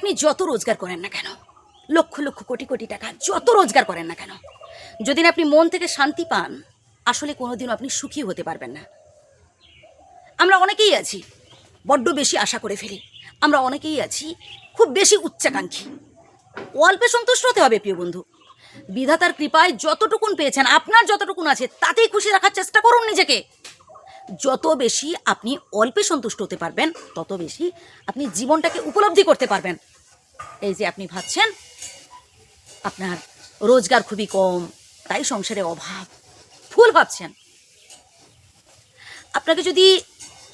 আপনি যত রোজগার করেন না কেন? লক্ষ লক্ষ কোটি কোটি টাকা যত রোজগার করেন না কেন? যদি আপনি মন থেকে শান্তি পান, আসলে কোনোদিনও আপনি সুখী হতে পারবেন না। আমরা অনেকেই আছি, বড্ড বেশি আশা করে ফেলি। আমরা অনেকেই আছি, খুব বেশি উচ্চাকাঙ্ক্ষী। অল্পে সন্তুষ্ট হতে হবে, প্রিয় বন্ধু। বিধাতার কৃপায় যতটুকুন পেয়েছেন, আপনার যতটুকুন আছে, তাতেই খুশি রাখার চেষ্টা করুন নিজেকে। যত বেশি আপনি অল্পে সন্তুষ্ট হতে পারবেন, তত বেশি আপনি জীবনটাকে উপলব্ধি করতে পারবেন। এই যে আপনি ভাবছেন, আপনার রোজগার খুবই কম, তাই সংসারে অভাব ফুল ভাবছেন। আপনাকে যদি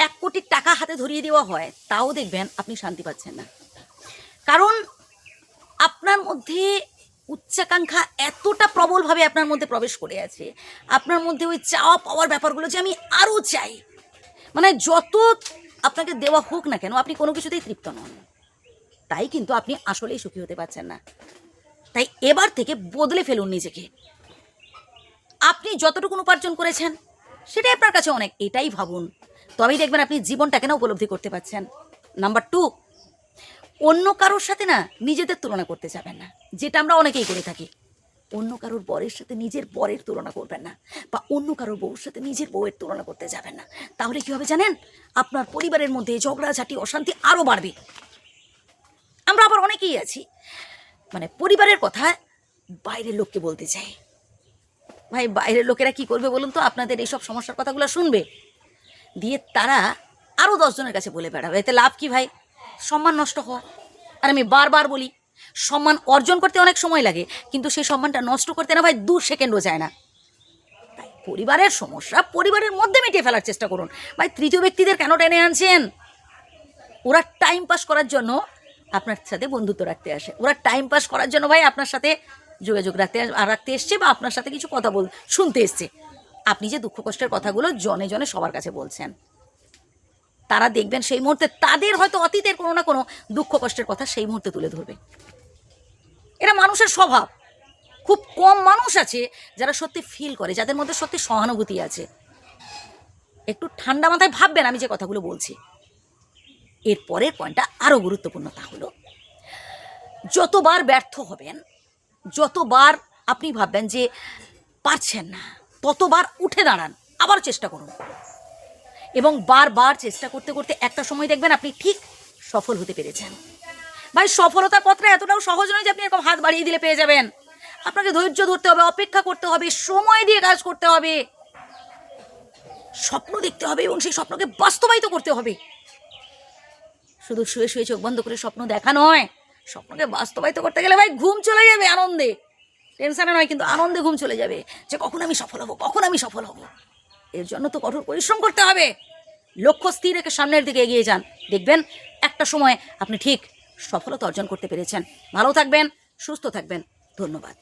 এক কোটি টাকা হাতে ধরিয়ে দেওয়া হয়, তাও দেখবেন আপনি শান্তি পাচ্ছেন না। কারণ আপনার মধ্যে উচ্চাকাঙ্ক্ষা এতটা প্রবলভাবে আপনার মধ্যে প্রবেশ করে আছে। আপনার মধ্যে ওই চাওয়া পাওয়ার ব্যাপারগুলো যে আমি আরও চাই। মানে যত আপনাকে দেওয়া হোক না কেন, আপনি কোনো কিছুতেই তৃপ্ত নন। তাই কিন্তু আপনি আসলেই সুখী হতে পারছেন না। তাই এবার থেকে বদলে ফেলুন নিজেকে। আপনি যতটুকু উপার্জন করেছেন, সেটাই আপনার কাছে অনেক, এটাই ভাবুন। তবেই দেখবেন আপনি জীবনটাকে না উপলব্ধি করতে পারছেন। নাম্বার টু অন্য কারোর সাথে না নিজেদের তুলনা করতে যাবেন না, যেটা আমরা অনেকেই করে থাকি। অন্য কারোর বরের সাথে নিজের বরের তুলনা করবেন না, বা অন্য কারোর বউর সাথে নিজের বউয়ের তুলনা করতে যাবেন না। তাহলে কি হবে জানেন? আপনার পরিবারের মধ্যে ঝগড়াঝাটি, অশান্তি আরও বাড়বে। আমরা আবার অনেকেই আছি। মানে পরিবারের কথা বাইরের লোককে বলতে চাই। ভাই, বাইরের লোকেরা কি করবে বলুন তো? আপনাদের এইসব সমস্যার কথাগুলো শুনবে। দিয়ে তারা আরও দশজনের কাছে বলে বেড়াবে। এতে লাভ কি ভাই? সম্মান নষ্ট হওয়া। আর আমি বারবার বলি, সম্মান অর্জন করতে অনেক সময় লাগে, কিন্তু সেই সম্মানটা নষ্ট করতে না ভাই দু সেকেন্ডও যায় না। তাই পরিবারের সমস্যা পরিবারের মধ্যে মিটিয়ে ফেলার চেষ্টা করুন। ভাই, তৃতীয় ব্যক্তিদের কেন টেনে আনছেন? ওরা টাইম পাস করার জন্য আপনার সাথে বন্ধুত্ব রাখতে আসে। ওরা টাইম পাস করার জন্য ভাই আপনার সাথে যোগাযোগ রাখতে রাখতে এসছে বা আপনার সাথে কিছু কথা বল শুনতে এসছে। আপনি যে দুঃখ কষ্টের কথাগুলো জনে জনে সবার কাছে বলছেন, তারা দেখবেন সেই মুহূর্তে তাদের হয়তো অতীতের কোনো না কোনো দুঃখ কষ্টের কথা সেই মুহূর্তে তুলে ধরবে। এরা মানুষের স্বভাব। খুব কম মানুষ আছে যারা সত্যি ফিল করে, যাদের মধ্যে সত্যি সহানুভূতি আছে। একটু ঠান্ডা মাথায় ভাববেন আমি যে কথাগুলো বলছি। এর পরের পয়েন্টটা আরও গুরুত্বপূর্ণ তা হলো, যতবার ব্যর্থ হবেন, যতবার আপনি ভাববেন যে পারছেন না, ততবার উঠে দাঁড়ান আবার চেষ্টা করুন। এবং বারবার চেষ্টা করতে করতে একটা সময় দেখবেন আপনি ঠিক সফল হতে পেরেছেন। ভাই, সফলতার পথটা এতটাও সহজ নয় যে আপনি এরকম হাত বাড়িয়ে দিলে পেয়ে যাবেন। আপনাকে ধৈর্য ধরতে হবে, অপেক্ষা করতে হবে, সময় দিয়ে কাজ করতে হবে। স্বপ্ন দেখতে হবে এবং সেই স্বপ্নকে বাস্তবায়িত করতে হবে। শুধু শুয়ে শুয়ে চোখ বন্ধ করে স্বপ্ন দেখা নয়, স্বপ্নকে বাস্তবায়িত করতে গেলে ভাই ঘুম চলে যাবে আনন্দে। টেনশনে নয়, কিন্তু আনন্দে ঘুম চলে যাবে যে কখন আমি সফল হব, কখন আমি সফল হব। এর জন্য তো কঠোর পরিশ্রম করতে হবে। লক্ষ্য স্থির রেখে সামনের দিকে এগিয়ে যান। দেখবেন একটা সময় আপনি ঠিক সফলতা অর্জন করতে পেরেছেন। ভালো থাকবেন, সুস্থ থাকবেন। ধন্যবাদ।